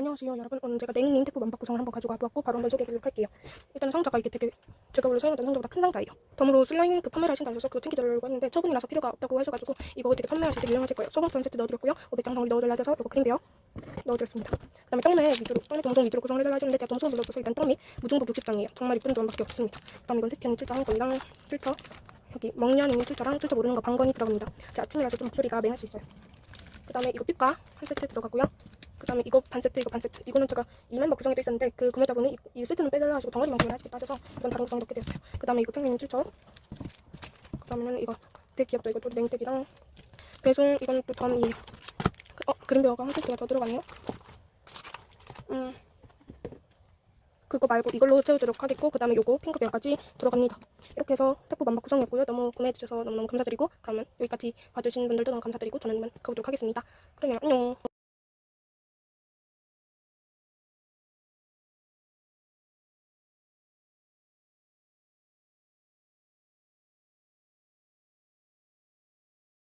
안녕하세요 여러분. 오늘 제가 냉인 태프 만박 구성을 한번 가지고 와보았고 바로 한번 소개해드리도록 할게요. 일단 상자가 이게 되게 제가 원래 사용하던 상자보다 큰 상자예요. 덤으로 슬라임 그 판매를 하신다 해서 그거 챙기려고 했는데 처분이라서 필요가 없다고 하셔가지고 이거 되게 판매하실 때 유용하실 거예요. 소금스톤 세트 넣어드렸고요. 500장 덩어리 넣어달라져서 이거 크림베어 넣어드렸습니다. 그 다음에 떡메 위주로 떡메 동송 위주로 구성을 해달라 하셨는데 제가 동송을 눌러줘서 일단 떡미 무중복 60장이에요. 정말 이쁜 돈밖에 없습니다. 그 다음에 이건 세티언 7장 건당 필터 여기 먹냐는 출처랑 출처 모르는 거 방건이 들어갑니다. 제 아침이라서 좀 목소리가 맹할 수 있어요. 그 다음에 이거 삐까 한 세트 들어가고요 그 다음에 이거 반 세트 이거 반 세트. 이거는 제가 이 멤버 구성이 돼 있었는데 그 구매자분이 이, 이 세트는 빼달라 하시고 덩어리만 구매하시겠다 하셔서 이건 다른 구성이 넣게 되었어요. 그 다음에 이거 탱링 출처. 그 다음에는 이거 되게 귀엽다 이거 또 냉tek이랑 배송 이건 또 덤이에요 그, 어 그린베어가 한 세트가 더 들어갔네요. 음. 그거 말고 이걸로 채워주도록 하겠고 그 다음에 요거 핑크베어까지 들어갑니다. 이렇게 해서 태프 만박 구성이었고요. 너무 구매해주셔서 너무너무 감사드리고 그러면 여기까지 봐주신 분들도 너무 감사드리고 저는 이만 가보도록 하겠습니다. 그러면 안녕